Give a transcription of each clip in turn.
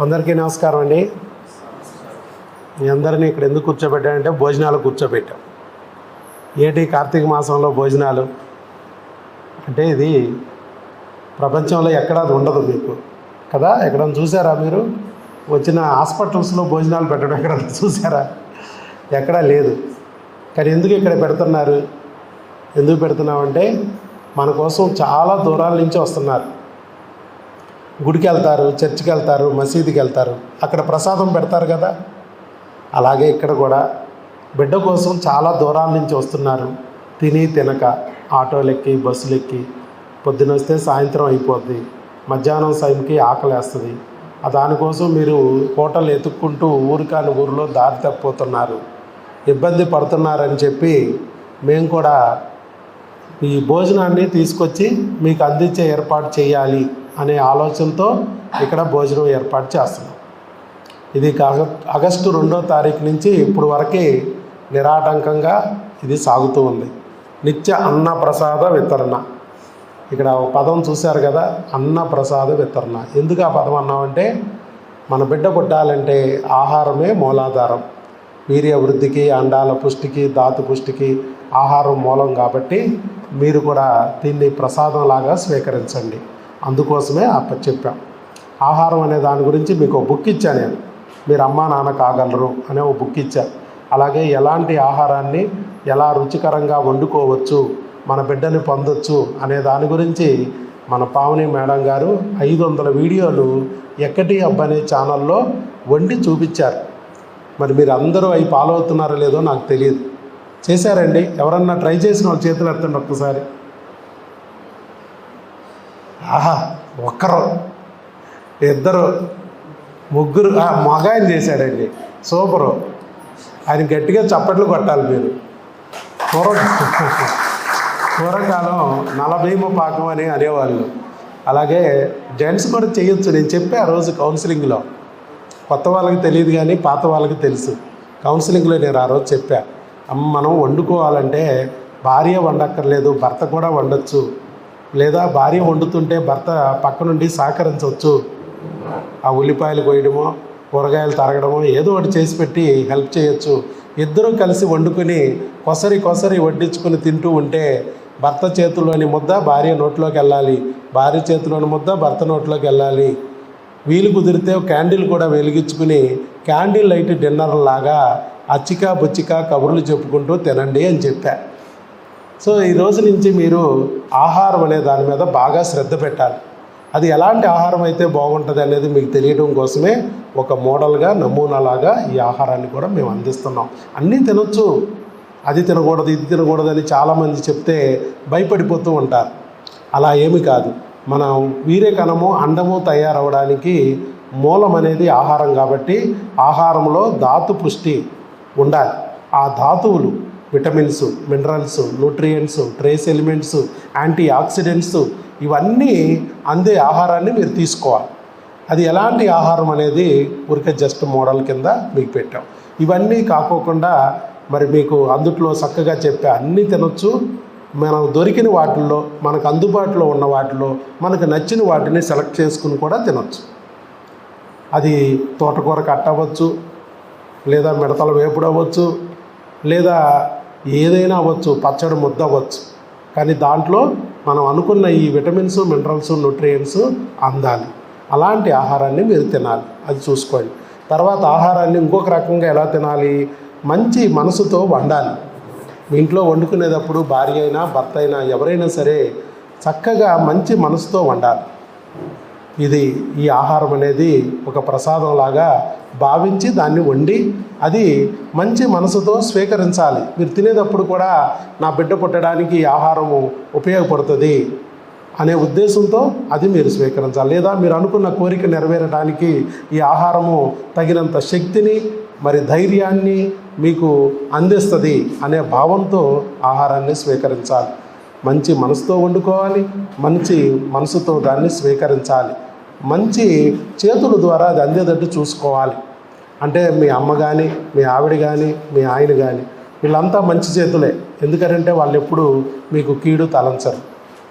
అందరికీ నమస్కారం అండి. మీ అందరినీ ఇక్కడ ఎందుకు కూర్చోబెట్టామంటే భోజనాలు కూర్చోబెట్టాం. ఏటి కార్తీక మాసంలో భోజనాలు? అంటే ఇది ప్రపంచంలో ఎక్కడా అది ఉండదు మీకు. కదా? ఎక్కడ చూసారా మీరు? వచ్చిన హాస్పిటల్స్లో భోజనాలు పెట్టడం ఎక్కడ చూసారా? ఎక్కడా లేదు. కానీ ఎందుకు ఇక్కడ పెడుతున్నారు? ఎందుకు పెడుతున్నామంటే మన కోసం చాలా దూరాల నుంచి వస్తున్నారు. గుడికి వెళ్తారు చర్చికి వెళ్తారు మసీదుకి వెళ్తారు అక్కడ ప్రసాదం పెడతారు కదా. అలాగే ఇక్కడ కూడా బిడ్డ కోసం చాలా దూరాల నుంచి వస్తున్నారు. తిని తినక ఆటోలు ఎక్కి బస్సులు ఎక్కి పొద్దున వస్తే సాయంత్రం అయిపోద్ది. మధ్యాహ్నం టైంకి ఆకలేస్తుంది. దానికోసం మీరు హోటల్ ఎతుక్కుంటూ ఊరికాని ఊరిలో దారి తప్పిపోతున్నారు. ఇబ్బంది పడుతున్నారని చెప్పి మేము కూడా ఈ భోజనాన్ని తీసుకొచ్చి మీకు అందించే ఏర్పాటు చేయాలి. అనే ఆలోచనతో ఇక్కడ భోజనం ఏర్పాటు చేస్తున్నాం. ఇది ఆగ ఆగస్టు రెండో తారీఖు నుంచి ఇప్పుడు వరకు నిరాటంకంగా ఇది సాగుతూ ఉంది. నిత్య అన్న ప్రసాద వితరణ. ఇక్కడ ఒక పదం చూశారు కదా అన్న ప్రసాద వితరణ. ఎందుకు ఆ పదం అన్నామంటే మన బిడ్డ పుట్టాలంటే ఆహారమే మూలాధారం. వీర్య వృద్ధికి అండాల పుష్టికి ధాతు పుష్టికి ఆహారం మూలం కాబట్టి మీరు కూడా దీన్ని ప్రసాదంలాగా స్వీకరించండి. అందుకోసమే అప్ప చెప్పాం. ఆహారం అనే దాని గురించి మీకు ఒక బుక్ ఇచ్చా నేను. మీరు అమ్మా నాన్న కాగలరు అనే ఒక బుక్ ఇచ్చా అలాగే ఎలాంటి ఆహారాన్ని ఎలా రుచికరంగా వండుకోవచ్చు మన బిడ్డని పొందొచ్చు అనే దాని గురించి మన పావని మేడం గారు ఐదు వందల వీడియోలు ఎక్కటి అబ్బనే ఛానల్లో వండి చూపించారు. మరి మీరు అందరూ అవి ఫాలో అవుతున్నారో లేదో నాకు తెలియదు. చేశారండి. ఎవరన్నా ట్రై చేసిన వాళ్ళు చేతులు ఎత్తండి ఒక్కసారి. ఆహా ఒక్కరు. ఇద్దరు. ముగ్గురు. మగ ఆయన చేశాడండి. సూపరు. ఆయన గట్టిగా చప్పట్లు కొట్టాలి మీరు. పూర్వ పూర్వకాలం నలభీమ పాకం అని అనేవాళ్ళు. అలాగే జెంట్స్ కూడా చేయొచ్చు నేను చెప్పే ఆ రోజు కౌన్సిలింగ్లో కొత్త వాళ్ళకి తెలియదు కానీ పాత వాళ్ళకి తెలుసు. కౌన్సిలింగ్లో నేను ఆ రోజు చెప్పా. మనం వండుకోవాలంటే భార్య వండక్కర్లేదు భర్త కూడా వండొచ్చు. లేదా భార్య వండుతుంటే భర్త పక్క నుండి సహకరించవచ్చు. ఆ ఉల్లిపాయలు కోయడమో కూరగాయలు తరగడమో ఏదో ఒకటి చేసి పెట్టి హెల్ప్ చేయొచ్చు. ఇద్దరూ కలిసి వండుకొని కొసరి కొసరి వడ్డించుకొని తింటూ ఉంటే భర్త చేతిలోని ముద్ద భార్య నోట్లోకి వెళ్ళాలి. భార్య చేతిలోని ముద్ద భర్త నోట్లోకి వెళ్ళాలి. వీలు కుదిరితే క్యాండిల్ కూడా వెలిగించుకుని క్యాండిల్ లైట్ డిన్నర్ లాగా అచ్చిక బుచ్చిక కబుర్లు చెప్పుకుంటూ తినండి అని చెప్పా. సో ఈ రోజు నుంచి మీరు ఆహారం అనే దాని మీద బాగా శ్రద్ధ పెట్టాలి. అది ఎలాంటి ఆహారం అయితే బాగుంటుంది అనేది మీకు తెలియడం కోసమే ఒక మోడల్గా నమూనాలాగా ఈ ఆహారాన్ని కూడా మేము అందిస్తున్నాం. అన్నీ తినొచ్చు. అది తినకూడదు ఇది తినకూడదు అని చాలామంది చెప్తే భయపడిపోతూ ఉంటారు. అలా ఏమి కాదు. మనం వీరే కణము అండము తయారవడానికి మూలం అనేది ఆహారం కాబట్టి ఆహారంలో ధాతు పుష్టి ఉండాలి. ఆ ధాతువులు vitamins minerals nutrients trace elements antioxidants ఇవన్నీ అందే ఆహారాన్ని మీరు తీసుకోవాలి. అది ఎలాంటి ఆహారం అనేది ఊరికే జస్ట్ మోడల్ కింద మీకు పెట్టాం. ఇవన్నీ కాకోకుండా మరి మీకు అందుట్లో చక్కగా చెప్పే అన్నీ తినొచ్చు. మనం దొరికిన వాటిల్లో మనకు అందుబాటులో ఉన్న వాటిలో మనకు నచ్చిన వాటిని సెలెక్ట్ చేసుకుని కూడా తినొచ్చు. అది తోటకూర కట్టవచ్చు లేదా మిడతల వేపుడు అవ్వచ్చు లేదా ఏదైనా అవ్వచ్చు పచ్చడి ముద్ద అవ్వచ్చు. కానీ దాంట్లో మనం అనుకున్న ఈ విటమిన్స్ మినరల్స్ న్యూట్రియంట్స్ అందాలి. అలాంటి ఆహారాన్ని మీరు తినాలి. అది చూసుకోండి. తర్వాత ఆహారాన్ని ఇంకొక రకంగా ఎలా తినాలి? మంచి మనసుతో వండాలి. మీ ఇంట్లో వండుకునేటప్పుడు భార్య అయినా భర్త అయినా ఎవరైనా సరే చక్కగా మంచి మనసుతో వండాలి. ఇది ఈ ఆహారం అనేది ఒక ప్రసాదంలాగా భావించి దాన్ని వండి అది మంచి మనసుతో స్వీకరించాలి. మీరు తినేటప్పుడు కూడా నా బిడ్డ పుట్టడానికి ఈ ఆహారము ఉపయోగపడుతుంది అనే ఉద్దేశంతో అది మీరు స్వీకరించాలి. లేదా మీరు అనుకున్న కోరిక నెరవేరడానికి ఈ ఆహారము తగినంత శక్తిని మరి ధైర్యాన్ని మీకు అందిస్తుంది అనే భావంతో ఆహారాన్ని స్వీకరించాలి. మంచి మనసుతో వండుకోవాలి మంచి మనసుతో దాన్ని స్వీకరించాలి. మంచి చేతుల ద్వారా అది అందేటట్టు చూసుకోవాలి. అంటే మీ అమ్మ కానీ మీ ఆవిడ కానీ మీ ఆయన కానీ వీళ్ళంతా మంచి చేతులే. ఎందుకంటే వాళ్ళు ఎప్పుడు మీకు కీడు తలంచరు.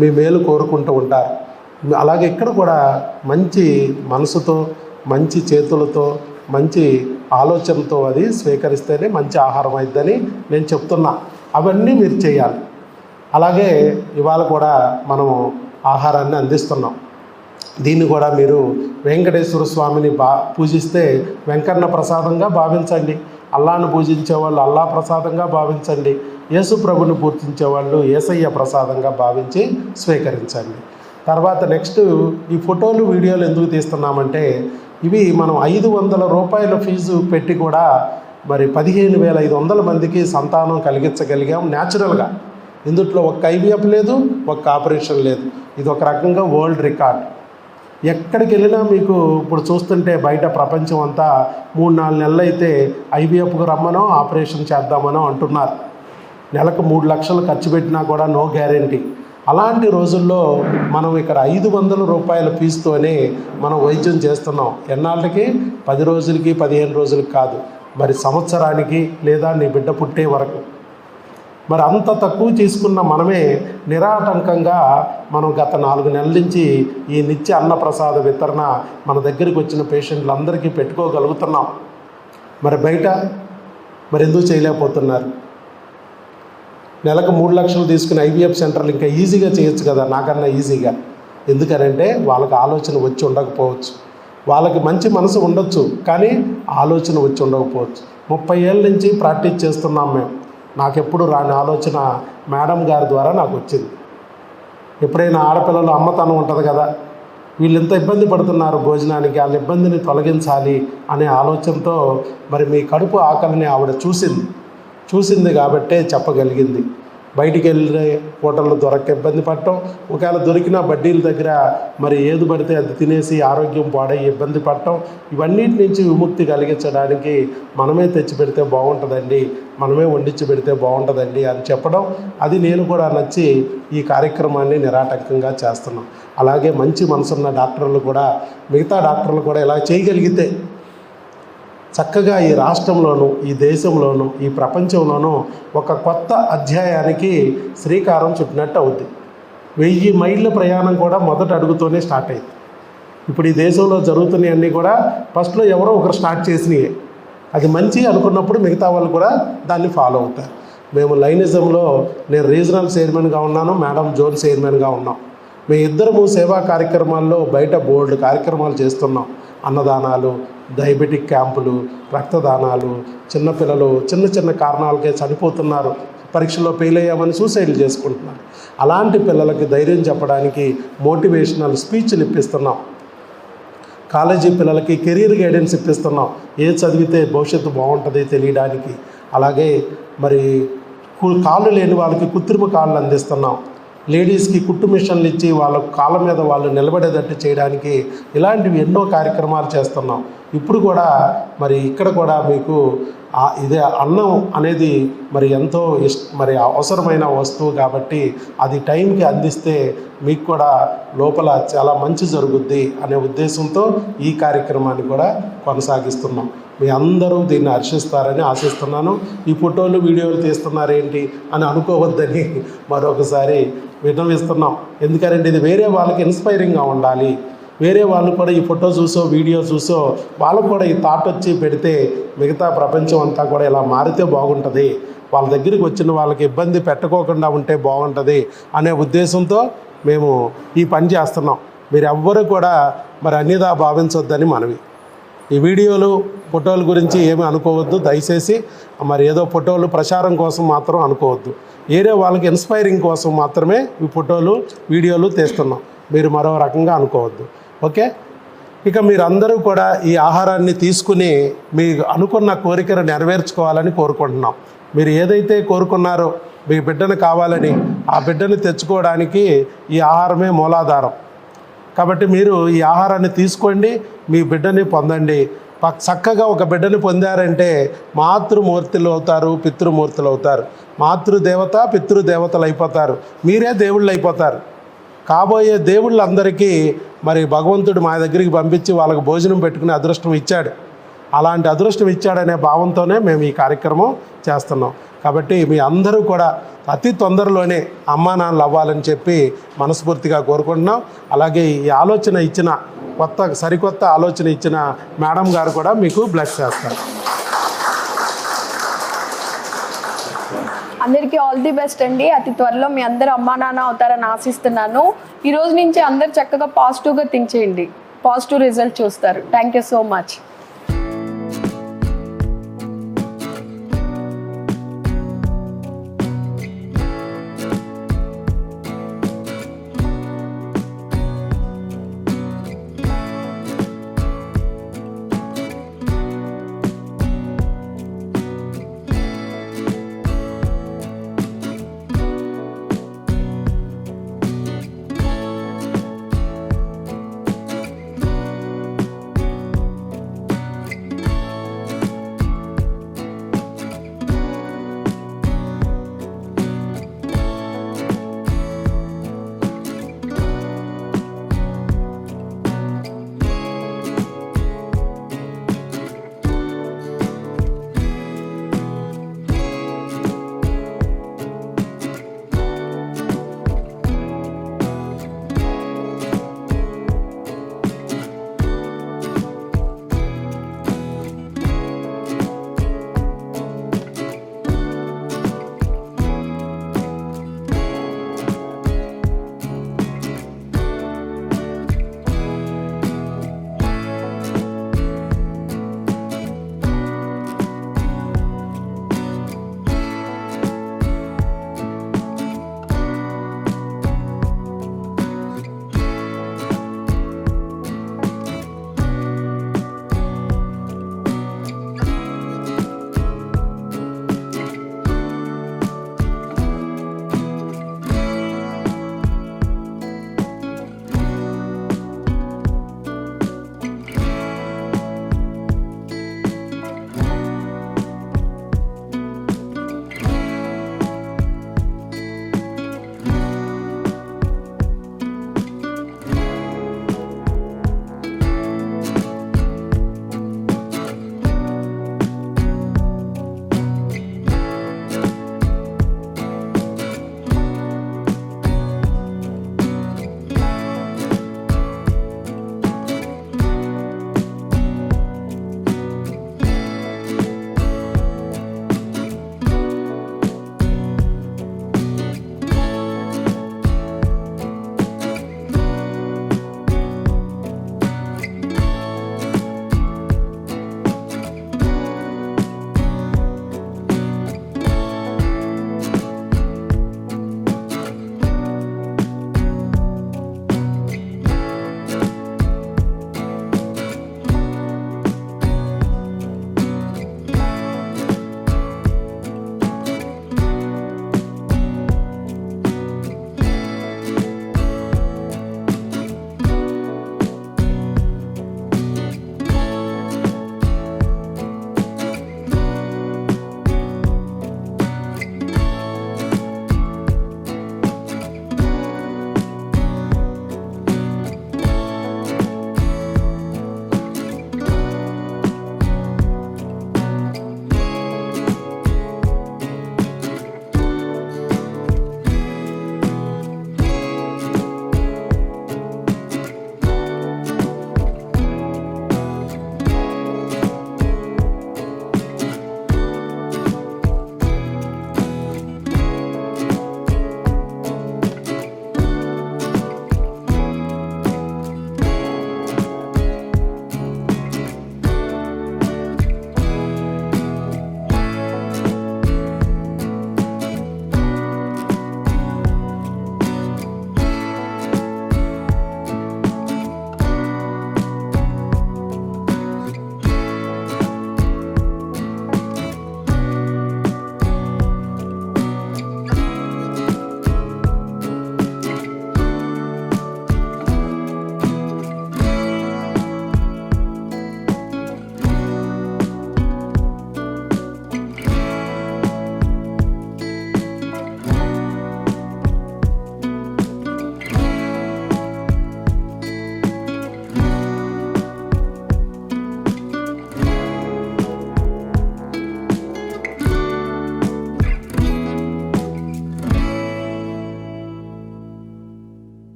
మీ మేలు కోరుకుంటూ ఉంటారు. అలాగే ఇక్కడ కూడా మంచి మనసుతో మంచి చేతులతో మంచి ఆలోచనతో అది స్వీకరిస్తేనే మంచి ఆహారం అయిద్దని నేను చెప్తున్నా. అవన్నీ మీరు చేయాలి. అలాగే ఇవాళ కూడా మనము ఆహారాన్ని అందిస్తున్నాం. దీన్ని కూడా మీరు వెంకటేశ్వర స్వామిని బా పూజిస్తే వెంకన్న ప్రసాదంగా భావించండి. అల్లాను పూజించే వాళ్ళు అల్లా ప్రసాదంగా భావించండి. యేసు ప్రభుని పూజించే వాళ్ళు ఏసయ్య ప్రసాదంగా భావించి స్వీకరించండి. తర్వాత నెక్స్ట్ ఈ ఫోటోలు వీడియోలు ఎందుకు తీస్తున్నామంటే ఇవి మనం ఐదు వందల రూపాయల ఫీజు పెట్టి కూడా మరి పదిహేను వేల ఐదు వందల మందికి సంతానం కలిగించగలిగాం న్యాచురల్గా. ఇందుట్లో ఒక్క ఐవీఎఫ్ లేదు ఒక్క ఆపరేషన్ లేదు. ఇది ఒక రకంగా వరల్డ్ రికార్డ్. ఎక్కడికి వెళ్ళినా మీకు ఇప్పుడు చూస్తుంటే బయట ప్రపంచం అంతా మూడు నాలుగు నెలలు అయితే ఐవీఎఫ్కు రమ్మనో ఆపరేషన్ చేద్దామనో అంటున్నారు. నెలకు మూడు లక్షలు ఖర్చు పెట్టినా కూడా నో గ్యారంటీ. అలాంటి రోజుల్లో మనం ఇక్కడ ఐదు వందల రూపాయల ఫీజుతోనే మనం వైద్యం చేస్తున్నాం. ఎన్నాళ్ళకి? పది రోజులకి పదిహేను రోజులకి కాదు. మరి సంవత్సరానికి లేదా నీ బిడ్డ పుట్టే వరకు. మరి అంత తక్కువ తీసుకున్న మనమే నిరాటంకంగా మనం గత నాలుగు నెలల నుంచి ఈ నిత్య అన్నప్రసాద వితరణ మన దగ్గరికి వచ్చిన పేషెంట్లందరికీ పెట్టుకోగలుగుతున్నాం. మరి బయట మరి ఎందుకు చేయలేకపోతున్నారు? నెలకు మూడు లక్షలు తీసుకుని ఐవీఎఫ్ సెంటర్లు ఇంకా ఈజీగా చేయొచ్చు కదా? నాకన్నా ఈజీగా. ఎందుకనంటే వాళ్ళకి ఆలోచన వచ్చి ఉండకపోవచ్చు. వాళ్ళకి మంచి మనసు ఉండొచ్చు కానీ ఆలోచన వచ్చి ఉండకపోవచ్చు. ముప్పై ఏళ్ళ నుంచి ప్రాక్టీస్ చేస్తున్నాం మేము. నాకెప్పుడు రాని ఆలోచన మేడం గారి ద్వారా నాకు వచ్చింది. ఎప్పుడైనా ఆడపిల్లలు అమ్మతనం ఉంటుంది కదా వీళ్ళు ఎంత ఇబ్బంది పడుతున్నారు భోజనానికి వాళ్ళ ఇబ్బందిని తొలగించాలి అనే ఆలోచనతో మరి మీ కడుపు ఆకలిని ఆవిడ చూసింది. చూసింది కాబట్టే చెప్పగలిగింది. బయటికి వెళ్ళే హోటళ్ళు దొరక్క ఇబ్బంది పడటం. ఒకవేళ దొరికిన బడ్డీల దగ్గర మరి ఏది పడితే అది తినేసి ఆరోగ్యం పాడై ఇబ్బంది పడటం. ఇవన్నిటి నుంచి విముక్తి కలిగించడానికి మనమే తెచ్చి పెడితే బాగుంటుందండి. మనమే వండించి పెడితే బాగుంటుందండి అని చెప్పడం. అది నేను కూడా నచ్చి ఈ కార్యక్రమాన్ని నిరాటంకంగా చేస్తున్నాం. అలాగే మంచి మనసున్న డాక్టర్లు కూడా మిగతా డాక్టర్లు కూడా ఇలా చేయగలిగితే చక్కగా ఈ రాష్ట్రంలోనూ ఈ దేశంలోనూ ఈ ప్రపంచంలోనూ ఒక కొత్త అధ్యాయానికి శ్రీకారం చుట్టినట్టు అవుద్ది. వెయ్యి మైళ్ళ ప్రయాణం కూడా మొదట అడుగుతోనే స్టార్ట్ అయింది. ఇప్పుడు ఈ దేశంలో జరుగుతున్నాయన్నీ కూడా ఫస్ట్లో ఎవరో ఒకరు స్టార్ట్ చేసినాయే. అది మంచి అనుకున్నప్పుడు మిగతా వాళ్ళు కూడా దాన్ని ఫాలో అవుతారు. మేము లైనిజంలో నేను రీజనల్ చైర్మన్గా ఉన్నాను మేడం జోన్ చైర్మన్గా ఉన్నాం. మీ ఇద్దరము సేవా కార్యక్రమాల్లో బయట బోర్డు కార్యక్రమాలు చేస్తున్నాం. అన్నదానాలు డయాబెటిక్ క్యాంపులు రక్తదానాలు చిన్నపిల్లలు చిన్న చిన్న కారణాలకే చనిపోతున్నారు. పరీక్షలో ఫెయిల్ అయ్యామని సూసైడ్లు చేసుకుంటున్నారు. అలాంటి పిల్లలకి ధైర్యం చెప్పడానికి మోటివేషనల్ స్పీచ్లు ఇప్పిస్తున్నాం. కాలేజీ పిల్లలకి కెరీర్ గైడెన్స్ ఇప్పిస్తున్నాం. ఏ చదివితే భవిష్యత్తు బాగుంటుంది తెలియడానికి. అలాగే మరి కాళ్ళు లేని వాళ్ళకి కృత్రిమ కాళ్ళు అందిస్తున్నాం. లేడీస్కి కుట్టు మిషన్లు ఇచ్చి వాళ్ళ కాళ్ళ మీద వాళ్ళు నిలబడేటట్టు చేయడానికి ఇలాంటివి ఎన్నో కార్యక్రమాలు చేస్తున్నాం. ఇప్పుడు కూడా మరి ఇక్కడ కూడా మీకు ఇదే అన్నం అనేది మరి ఎంతో ఇష్ మరి అవసరమైన వస్తువు కాబట్టి అది టైంకి అందిస్తే మీకు కూడా లోపల చాలా మంచి జరుగుద్ది అనే ఉద్దేశంతో ఈ కార్యక్రమాన్ని కూడా కొనసాగిస్తున్నాం. మీ అందరూ దీన్ని హర్షిస్తారని ఆశిస్తున్నాను. ఈ ఫోటోలు వీడియోలు తీస్తున్నారేంటి అని అనుకోవద్దని మరొకసారి విన్నవిస్తున్నాం. ఎందుకంటే ఇది వేరే వాళ్ళకి ఇన్స్పైరింగ్గా ఉండాలి. వేరే వాళ్ళు కూడా ఈ ఫోటో చూసో వీడియో చూసో వాళ్ళకు కూడా ఈ థాట్ వచ్చి పెడితే మిగతా ప్రపంచం అంతా కూడా ఇలా మారితే బాగుంటుంది. వాళ్ళ దగ్గరికి వచ్చిన వాళ్ళకి ఇబ్బంది పెట్టుకోకుండా ఉంటే బాగుంటుంది అనే ఉద్దేశంతో మేము ఈ పని చేస్తున్నాం. మీరు ఎవ్వరు కూడా మరి అన్నిదా భావించొద్దని మనవి. ఈ వీడియోలు ఫోటోల గురించి ఏమీ అనుకోవద్దు. దయచేసి మరి ఏదో ఫోటోలు ప్రచారం కోసం మాత్రం అనుకోవద్దు. ఏరే వాళ్ళకి ఇన్స్పైరింగ్ కోసం మాత్రమే ఈ ఫోటోలు వీడియోలు తీస్తున్నాం. మీరు మరో రకంగా అనుకోవద్దు. ఓకే? ఇక మీరందరూ కూడా ఈ ఆహారాన్ని తీసుకుని మీ అనుకున్న కోరికను నెరవేర్చుకోవాలని కోరుకుంటున్నాం. మీరు ఏదైతే కోరుకున్నారో మీ బిడ్డను కావాలని ఆ బిడ్డను తెచ్చుకోవడానికి ఈ ఆహారమే మూలాధారం. కాబట్టి మీరు ఈ ఆహారాన్ని తీసుకోండి మీ బిడ్డని పొందండి. చక్కగా ఒక బిడ్డని పొందారంటే మాతృమూర్తులు అవుతారు పితృమూర్తులు అవుతారు మాతృదేవత పితృదేవతలు అయిపోతారు. మీరే దేవుళ్ళు అయిపోతారు. కాబోయే దేవుళ్ళందరికీ మరి భగవంతుడు మా దగ్గరికి పంపించి వాళ్ళకు భోజనం పెట్టుకునే అదృష్టం ఇచ్చాడు. అలాంటి అదృష్టం ఇచ్చాడనే భావంతోనే మేము ఈ కార్యక్రమం చేస్తున్నాం. కాబట్టి మీ అందరూ కూడా అతి తొందరలోనే అమ్మా నాన్నలు అవ్వాలని చెప్పి మనస్ఫూర్తిగా కోరుకుంటున్నాం. అలాగే ఈ ఆలోచన ఇచ్చిన కొత్త సరికొత్త ఆలోచన ఇచ్చిన మేడం గారు కూడా మీకు బ్లెస్ చేస్తారు. అందరికీ ఆల్ ది బెస్ట్ అండి. అతి త్వరలో మీ అందరు అమ్మా నాన్న అవుతారని ఆశిస్తున్నాను. ఈ రోజు నుంచి అందరు చక్కగా పాజిటివ్గా థింక్ చేయండి. పాజిటివ్ రిజల్ట్ చూస్తారు. Thank you so much